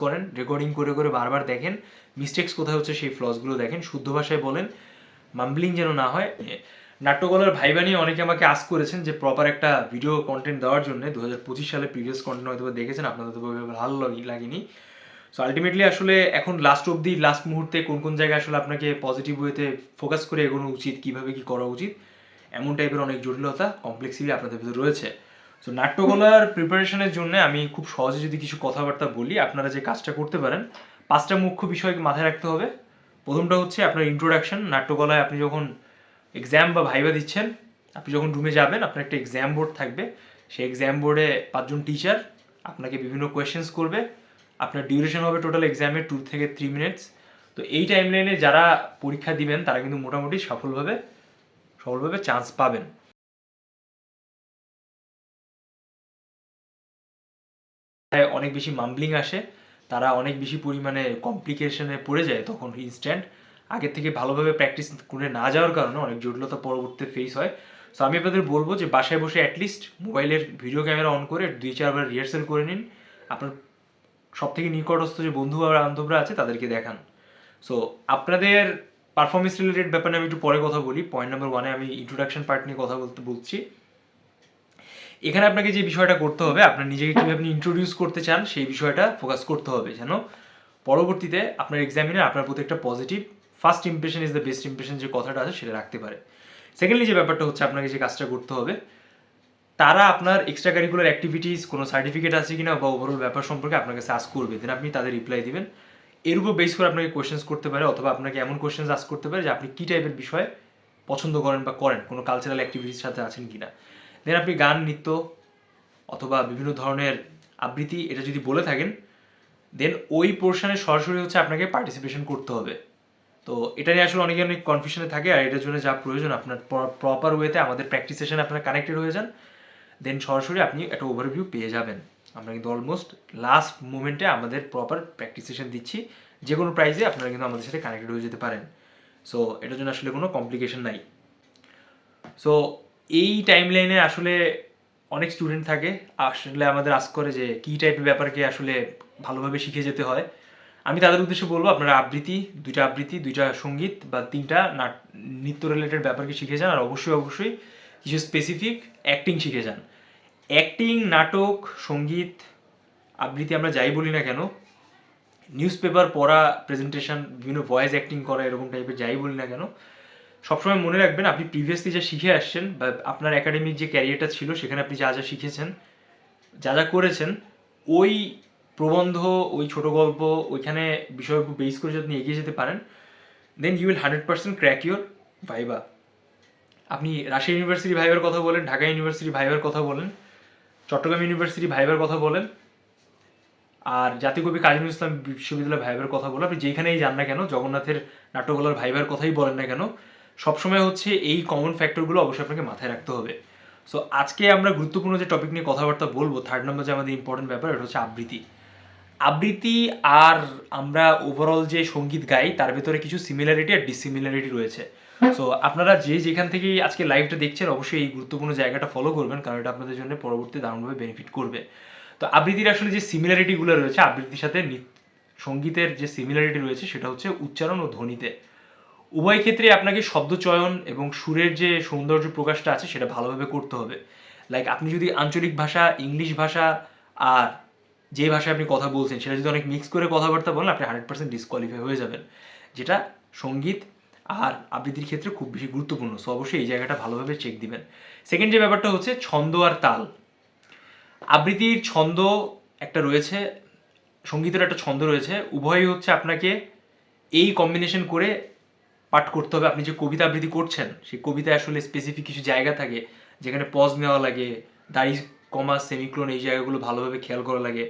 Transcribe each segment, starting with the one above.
করেন রেকর্ডিং করে করে বারবার দেখেন। মিস্টেক্স কোথায় হচ্ছে সেই ফ্লসগুলো দেখেন। শুদ্ধ ভাষায় বলেন মাম্বলিং যেন না হয়। নাট্যকলার ভাইবা নিয়ে অনেকে আমাকে আস করেছেন যে প্রপার একটা ভিডিও কন্টেন্ট দেওয়ার জন্য। দু হাজার পঁচিশ সালে প্রিভিয়াস কন্টেন্ট হয়তো দেখেছেন, আপনাদের তো ভালো লাগি- লাগেনি। সো আলটিমেটলি আসলে এখন লাস্ট অবধি লাস্ট মুহূর্তে কোন কোন জায়গায় আসলে আপনাকে পজিটিভ ওয়েতে ফোকাস করে এগোনো উচিত, কীভাবে কী করা উচিত, এমন টাইপের অনেক জটিলতা কমপ্লেক্সিটি আপনাদের ভিতরে রয়েছে। সো নাট্যকলার প্রিপারেশনের জন্য আমি খুব সহজে যদি কিছু কথাবার্তা বলি, আপনারা যে কাজটা করতে পারেন, পাঁচটা মুখ্য বিষয়কে মাথায় রাখতে হবে। প্রথমটা হচ্ছে আপনার ইন্ট্রোডাকশন নাট্যকলায় আপনি যখন এক্সাম বা ভাইবা দিচ্ছেন, আপনি যখন রুমে যাবেন, আপনার একটা এক্সাম বোর্ড থাকবে। সেই এক্সাম বোর্ডে পাঁচজন টিচার আপনাকে বিভিন্ন কোয়েশ্চেন্স করবে। আপনার ডিউরেশন হবে টোটাল এক্সামের টু থেকে থ্রি মিনিটস তো এই টাইম লাইনে যারা পরীক্ষা দিবেন, তারা কিন্তু মোটামুটি সফলভাবে সফলভাবে চান্স পাবেন। অনেক বেশি মাম্বলিং আসে, তারা অনেক বেশি পরিমাণে কমপ্লিকেশনে পড়ে যায় তখন ইনস্ট্যান্ট আগে থেকে ভালোভাবে প্র্যাকটিস করে না যাওয়ার কারণে অনেক জটিলতা পরবর্তীতে ফেস হয়। সো আমি আপনাদের বলব যে বাসায় বসে অ্যাটলিস্ট মোবাইলের ভিডিও ক্যামেরা অন করে দুই চারবার রিহার্সেল করে নিন। আপনার সব থেকে নিকটস্থ যে বন্ধু আর বান্ধবরা আছে তাদেরকে দেখান। সো আপনাদের পারফরমেন্স রিলেটেড ব্যাপারে আমি একটু পরে কথা বলি। পয়েন্ট নাম্বার ওয়ানে আমি ইন্ট্রোডাকশন পার্ট নিয়ে কথা বলতে বলছি। এখানে আপনাকে যে বিষয়টা করতে হবে, আপনার নিজেকে কীভাবে আপনি ইন্ট্রোডিউস করতে চান, সেই বিষয়টা ফোকাস করতে হবে, যেন পরবর্তীতে আপনার এক্সামিনে আপনার প্রতি একটা positive first impression is the best impression যে কথাটা আছে সেটা রাখতে পারে। সেকেন্ডলি যে ব্যাপারটা হচ্ছে আপনাকে যে কাজটা করতে হবে, তারা আপনার এক্সট্রা কারিকুলার অ্যাক্টিভিটিস কোনো সার্টিফিকেট আছে কিনা বা ওভারঅল ব্যাপার সম্পর্কে আপনার কাছে আস করবে দেন আপনি তাদের রিপ্লাই দিবেন। এর উপর বেস করে আপনাকে কোয়েশ্চেন্স করতে পারে, অথবা আপনাকে এমন কোয়েশ্চেন্স আস করতে পারে যে আপনি কী টাইপের বিষয় পছন্দ করেন বা করেন, কোনো কালচারাল অ্যাক্টিভিটির সাথে আছেন কিনা। দেন আপনি গান, নৃত্য অথবা বিভিন্ন ধরনের আবৃত্তি এটা যদি বলে থাকেন দেন ওই পোর্শনে সরাসরি হচ্ছে আপনাকে পার্টিসিপেশন করতে হবে। তো এটা নিয়ে আসলে অনেকে অনেক কনফিউশনে থাকে আর এটার জন্য যা প্রয়োজন, আপনার প্রপার ওয়েতে আমাদের প্র্যাকটিস সেশনে আপনারা কানেক্টেড হয়ে যান দেন সরাসরি আপনি একটা ওভারভিউ পেয়ে যাবেন। আমরা কিন্তু অলমোস্ট লাস্ট মুমেন্টে আমাদের প্রপার প্র্যাকটিস সেশন দিচ্ছি, যে কোনো প্রাইজে আপনারা কিন্তু আমাদের সাথে কানেক্টেড হয়ে যেতে পারেন। সো এটার জন্য আসলে কোনো কমপ্লিকেশন নাই। সো এই টাইম লাইনে আসলে অনেক স্টুডেন্ট থাকে। আসলে আমাদের আস করে যে, কী টাইপের ব্যাপারকে আসলে ভালোভাবে শিখে যেতে হয়। আমি তাদের উদ্দেশ্যে বলব, আপনারা আবৃত্তি, দুইটা আবৃত্তি, দুইটা সংগীত বা তিনটা নাট, নৃত্য রিলেটেড ব্যাপারকে শিখে যান। আর অবশ্যই অবশ্যই কিছু স্পেসিফিক অ্যাক্টিং শিখে যান। অ্যাক্টিং নাটক, সংগীত, আবৃত্তি আমরা যাই বলি না কেন নিউজ পেপার পড়া প্রেজেন্টেশন বিভিন্ন ভয়েস অ্যাক্টিং করা, এরকম টাইপের যাই বলি না কেন সবসময় মনে রাখবেন, আপনি প্রিভিয়াসলি যা শিখে আসছেন বা আপনার একাডেমিক যে ক্যারিয়ারটা ছিল, সেখানে আপনি যা যা শিখেছেন, যা যা করেছেন, ওই প্রবন্ধ, ওই ছোট গল্প, ওইখানে বিষয়ের উপর বেস করে যদি আপনি এগিয়ে যেতে পারেন then you will hundred percent crack your viva আপনি রাশিয়া ইউনিভার্সিটি ভাইবার কথা বলেন, ঢাকা ইউনিভার্সিটি ভাইবার কথা বলেন, চট্টগ্রাম ইউনিভার্সিটি ভাইবার কথা বলেন, আর জাতীয় কবি কাজী ইসলাম বিশ্ববিদ্যালয় ভাইবার কথা বলেন, আপনি যেখানেই যান না কেন, জগন্নাথের নাট্যকলার ভাইবার কথাই বলেন না কেন সবসময় হচ্ছে এই কমন ফ্যাক্টরগুলো অবশ্যই আপনাকে মাথায় রাখতে হবে। সো আজকে আমরা গুরুত্বপূর্ণ যে টপিক নিয়ে কথাবার্তা বলব থার্ড নম্বর যে আমাদের ইম্পর্টেন্ট ব্যাপার, এটা হচ্ছে আবৃত্তি। আবৃত্তি আর আমরা ওভারঅল যে সংগীত গাই, তার ভেতরে কিছু সিমিলারিটি আর ডিসিমিলারিটি রয়েছে। সো আপনারা যে যেখান থেকেই আজকে লাইভটা দেখছেন, অবশ্যই এই গুরুত্বপূর্ণ জায়গাটা ফলো করবেন, কারণ এটা আপনাদের জন্য পরবর্তী দারুণভাবে বেনিফিট করবে। তো, আবৃত্তির আসলে যে সিমিলারিটিগুলো রয়েছে, আবৃত্তির সাথে সঙ্গীতের যে সিমিলারিটি রয়েছে, সেটা হচ্ছে উচ্চারণ ও ধ্বনিতে। উভয় ক্ষেত্রে আপনাকে শব্দ চয়ন এবং সুরের যে সৌন্দর্য প্রকাশটা আছে, সেটা ভালোভাবে করতে হবে। লাইক আপনি যদি আঞ্চলিক ভাষা, ইংলিশ ভাষা আর যে ভাষায় আপনি কথা বলছেন, সেটা যদি অনেক মিক্স করে কথাবার্তা বলেন, আপনি হান্ড্রেড পার্সেন্ট ডিসকোয়ালিফাই হয়ে যাবেন। যেটা সংগীত আর আবৃত্তির ক্ষেত্রে খুব বেশি গুরুত্বপূর্ণ। সো অবশ্যই এই জায়গাটা ভালোভাবে চেক দিবেন। সেকেন্ড যে ব্যাপারটা হচ্ছে ছন্দ আর তাল। আবৃত্তির ছন্দ একটা রয়েছে, সঙ্গীতের একটা ছন্দ রয়েছে। উভয়ই হচ্ছে আপনাকে এই কম্বিনেশন করে পাঠ করতে হবে। আপনি যে কবিতা আবৃত্তি করছেন, সেই কবিতায় আসলে স্পেসিফিক কিছু জায়গা থাকে, যেখানে পজ নেওয়া লাগে, দাড়ি কমা সেমিক্লোন এই জায়গাগুলো ভালোভাবে খেয়াল করা লাগে।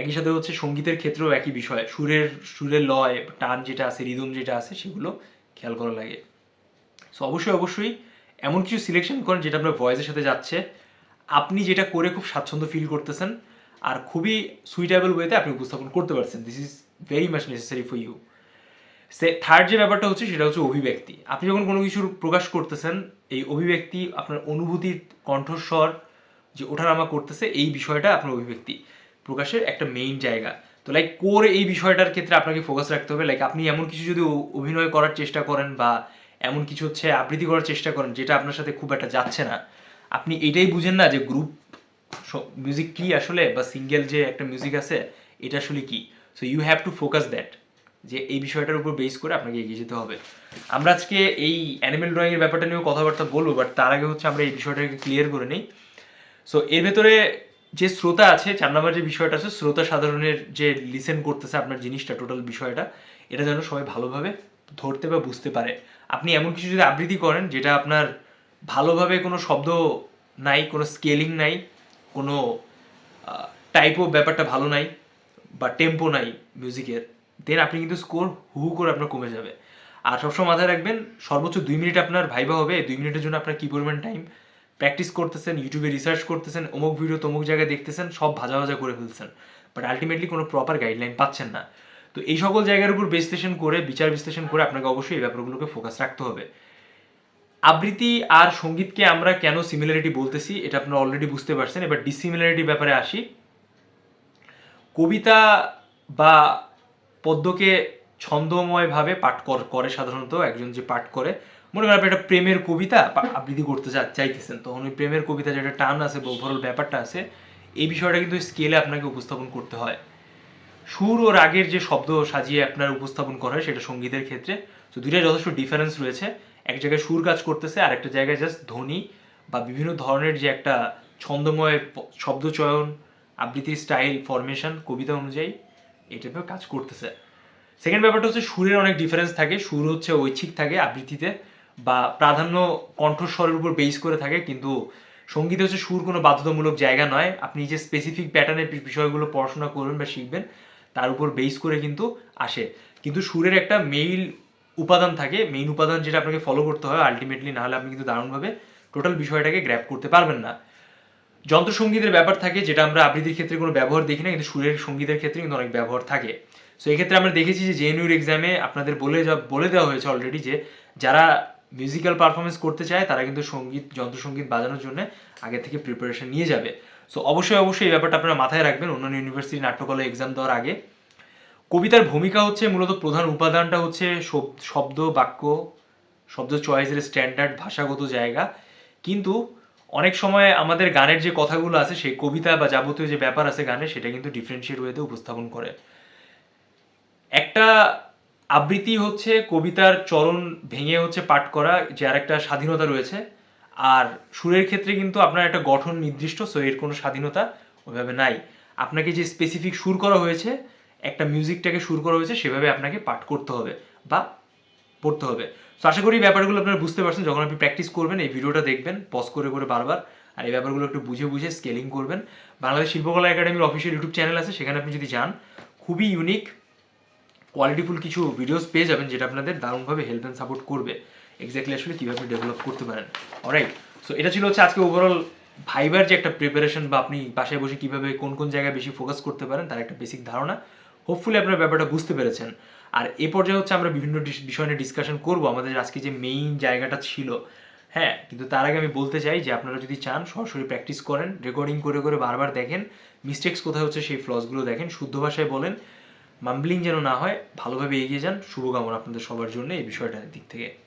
একই সাথে হচ্ছে সঙ্গীতের ক্ষেত্রেও একই বিষয়, সুরের সুরের লয়, টান যেটা আছে রিদম যেটা আছে, সেগুলো খেয়াল করা লাগে। সো অবশ্যই অবশ্যই এমন কিছু সিলেকশন করেন যেটা আপনার ভয়েসের সাথে যাচ্ছে। আপনি যেটা করে খুব স্বাচ্ছন্দ্য ফিল করতেছেন, আর খুবই সুইটেবল ওয়েতে আপনি উপস্থাপন করতে পারছেন। This is very much necessary for you say third যে ব্যাপারটা হচ্ছে সেটা হচ্ছে অভিব্যক্তি। আপনি যখন কোনো কিছুর প্রকাশ করতেছেন, এই অভিব্যক্তি, আপনার অনুভূতির কণ্ঠস্বর যে ওঠানামা করতেছে, এই বিষয়টা আপনার অভিব্যক্তি প্রকাশের একটা মেইন জায়গা। তো লাইক কোর এই বিষয়টার ক্ষেত্রে আপনাকে ফোকাস রাখতে হবে। লাইক আপনি এমন কিছু যদি অভিনয় করার চেষ্টা করেন বা এমন কিছু হচ্ছে আবৃত্তি করার চেষ্টা করেন, যেটা আপনার সাথে খুব একটা যাচ্ছে না, আপনি এটাই বুঝেন না যে গ্রুপ মিউজিক কি আসলে বা সিঙ্গেল যে একটা মিউজিক আছে, এটা আসলে কি? So you have to focus that যে এই বিষয়টার উপর বেস করে আপনাকে এগিয়ে যেতে হবে। আমরা আজকে এই অ্যানিমেল ড্রয়িংয়ের ব্যাপারটা নিয়েও কথাবার্তা বলব বাট তার আগে হচ্ছে আমরা এই বিষয়টাকে ক্লিয়ার করে নিই। সো এর ভেতরে যে শ্রোতা আছে, চার নম্বর যে বিষয়টা আছে, শ্রোতা সাধারণের যে লিসেন করতেছে আপনার জিনিসটা টোটাল বিষয়টা, এটা যেন সবাই ভালোভাবে ধরতে বা বুঝতে পারে। আপনি এমন কিছু যদি আবৃত্তি করেন, যেটা আপনার ভালোভাবে কোনো শব্দ নাই, কোনো স্কেলিং নাই, কোনো টাইপও ব্যাপারটা ভালো নাই, বা টেম্পো নাই মিউজিকের দেন আপনি কিন্তু স্কোর হু হু করে আপনার কমে যাবে। আর সবসময় মাথায় রাখবেন, সর্বোচ্চ দুই মিনিট আপনার ভাইবা হবে দুই মিনিটের জন্য আপনার কী পরিমাণ টাইম প্র্যাকটিস করতেছেন ইউটিউবে রিসার্চ করতেছেন, অমুক ভিডিও তমুক জায়গায় দেখতেছেন, সব ভাজা ভাজা করে ফেলছেন। বাট আলটিমেটলি কোনো প্রপার গাইডলাইন পাচ্ছেন না। তো এই সকল জায়গার উপর বিশ্লেষণ করে, বিচার বিশ্লেষণ করে আপনাকে অবশ্যই এই ব্যাপারগুলোকে ফোকাস রাখতে হবে। আবৃত্তি আর সঙ্গীতকে আমরা কেন সিমিলারিটি বলতেছি, এটা আপনারা অলরেডি বুঝতে পারছেন। এবার ডিসিমিলারিটি ব্যাপারে আসি। কবিতা বা পদ্যকে ছন্দময়ভাবে পাঠ কর- সাধারণত, একজন যে পাঠ করে। মনে করেন একটা প্রেমের কবিতা আবৃত্তি করতে চাইতেছেন, তখন ওই প্রেমের কবিতা যেটা টান আছে ওভারঅল ব্যাপারটা আছে, এই বিষয়টা কিন্তু স্কেলে আপনাকে উপস্থাপন করতে হয়। সুর ও রাগের যে শব্দ সাজিয়ে আপনার উপস্থাপন করা হয়, সেটা সঙ্গীতের ক্ষেত্রে। তো দুইটা যথেষ্ট ডিফারেন্স রয়েছে। এক জায়গায় সুর কাজ করতেছে আর একটা জায়গায় জাস্ট ধ্বনি বা বিভিন্ন ধরনের যে একটা ছন্দময় শব্দচয়ন, আবৃত্তির স্টাইল ফরমেশন কবিতা অনুযায়ী। এই টাইপের কাজ করতেছে। সেকেন্ড ব্যাপারটা হচ্ছে সুরের অনেক ডিফারেন্স থাকে, সুর হচ্ছে ঐচ্ছিক থাকে আবৃত্তিতে বা প্রাধান্য কণ্ঠস্বরের উপর বেস করে থাকে, কিন্তু সঙ্গীতে হচ্ছে সুর কোনো বাধ্যতামূলক জায়গা নয়। আপনি যে স্পেসিফিক প্যাটার্নের বিষয়গুলো পড়াশোনা করবেন বা শিখবেন, তার উপর বেস করে কিন্তু আসে। কিন্তু সুরের একটা মেইল উপাদান থাকে মেইন উপাদান যেটা আপনাকে ফলো করতে হয় আলটিমেটলি না হলে আপনি কিন্তু দারুণভাবে টোটাল বিষয়টাকে গ্র্যাপ করতে পারবেন না। যন্ত্রসঙ্গীতের ব্যাপার থাকে, যেটা আমরা আবৃত্তির ক্ষেত্রে কোনো ব্যবহার দেখি না, কিন্তু সুরের সঙ্গীতের ক্ষেত্রে কিন্তু অনেক ব্যবহার থাকে। সো এই ক্ষেত্রে আমরা দেখেছি যে জেএনইউর এক্সামে আপনাদের বলে যা, বলে দেওয়া হয়েছে অলরেডি যে যারা মিউজিক্যাল পারফরমেন্স করতে চায়, তারা কিন্তু সংগীত, যন্ত্রসঙ্গীত বাজানোর জন্য আগে থেকে প্রিপারেশন নিয়ে যাবে। সো অবশ্যই অবশ্যই এই ব্যাপারটা আপনারা মাথায় রাখবেন, অন্যান্য ইউনিভার্সিটি নাট্যকলা এক্সাম দেওয়ার আগে। কবিতার ভূমিকা হচ্ছে মূলত প্রধান উপাদানটা হচ্ছে শব্দ, বাক্য, শব্দ চয়েসের স্ট্যান্ডার্ড ভাষাগত জায়গা। কিন্তু অনেক সময় আমাদের গানের যে কথাগুলো আছে, সেই কবিতা বা যাবতীয় যে ব্যাপার আছে গানে, সেটা কিন্তু ডিফারেন্সিয়েট ওয়েতে উপস্থাপন করে। একটা আবৃত্তি হচ্ছে কবিতার চরণ ভেঙে হচ্ছে পাঠ করা যার একটা স্বাধীনতা রয়েছে। আর সুরের ক্ষেত্রে কিন্তু আপনার একটা গঠন নির্দিষ্ট সো এর কোনো স্বাধীনতা ওইভাবে নাই। আপনাকে যে স্পেসিফিক সুর করা হয়েছে, একটা মিউজিকটাকে সুর করা হয়েছে, সেভাবে আপনাকে পাঠ করতে হবে বা পড়তে হবে। তো আশা করি ব্যাপারগুলো আপনারা বুঝতে পারছেন। যখন আপনি প্র্যাকটিস করবেন, এই ভিডিওটা দেখবেন পজ করে করে বারবার, আর এই ব্যাপারগুলো একটু বুঝে বুঝে স্কেলিং করবেন। বাংলাদেশ শিল্পকলা একাডেমির অফিসিয়াল ইউটিউব চ্যানেল আছে, সেখানে আপনি যদি যান, খুবই ইউনিক কোয়ালিটিফুল কিছু ভিডিওস পেয়ে যাবেন, যেটা আপনাদের দারুণভাবে হেল্প অ্যান্ড সাপোর্ট করবে। এক্স্যাক্টলি আসলে কীভাবে ডেভেলপ করতে পারেন। অলরাইট সো এটা ছিল হচ্ছে আজকে ওভারঅল ভাইবার যে একটা প্রিপারেশন বা আপনি বাসায় বসে কীভাবে কোন কোন জায়গায় বেশি ফোকাস করতে পারেন, তার একটা বেসিক ধারণা। হোপফুলি আপনারা ব্যাপারটা বুঝতে পেরেছেন। আর এ পর্যায়ে হচ্ছে আমরা বিভিন্ন বিষয় নিয়ে ডিসকাশন করব। আমাদের আজকে যে মেইন জায়গাটা ছিল হ্যাঁ কিন্তু তার আগে আমি বলতে চাই যে আপনারা যদি চান, সরাসরি প্র্যাকটিস করেন রেকর্ডিং করে করে বারবার দেখেন মিস্টেক্স কোথায় হচ্ছে সেই ফ্লসগুলো দেখেন, শুদ্ধ ভাষায় বলেন মাম্বলিং যেন না হয়, ভালোভাবে এগিয়ে যান। শুভকামনা আপনাদের সবার জন্য এই বিষয়টার দিক থেকে।